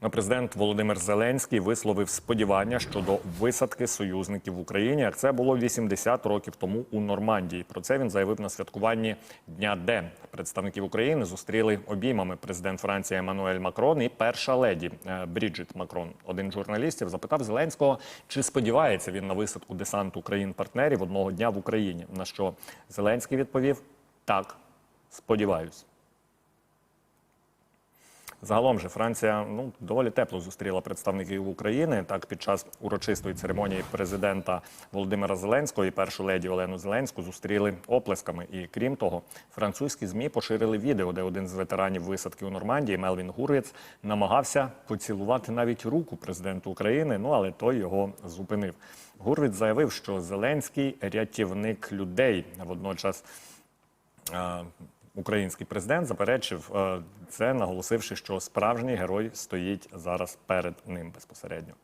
Президент Володимир Зеленський висловив сподівання щодо висадки союзників в Україні. Як це було 80 років тому у Нормандії. Про це він заявив на святкуванні Дня Д. Представників України зустріли обіймами президент Франції Еммануель Макрон і перша леді е, Бріджит Макрон. Один журналістів запитав Зеленського, чи сподівається він на висадку десанту країн-партнерів одного дня в Україні. На що Зеленський відповів: так, сподіваюсь. Загалом же Франція ну доволі тепло зустріла представників України. Так, під час урочистої церемонії президента Володимира Зеленського і першу леді Олену Зеленську зустріли оплесками. І крім того, французькі змі поширили відео, де один з ветеранів висадки у Нормандії Мелвін Гурвіц намагався поцілувати навіть руку президенту України. Ну але той його зупинив. Гурвіц заявив, що Зеленський рятівник людей. Водночас. Український президент заперечив е, це, наголосивши, що справжній герой стоїть зараз перед ним безпосередньо.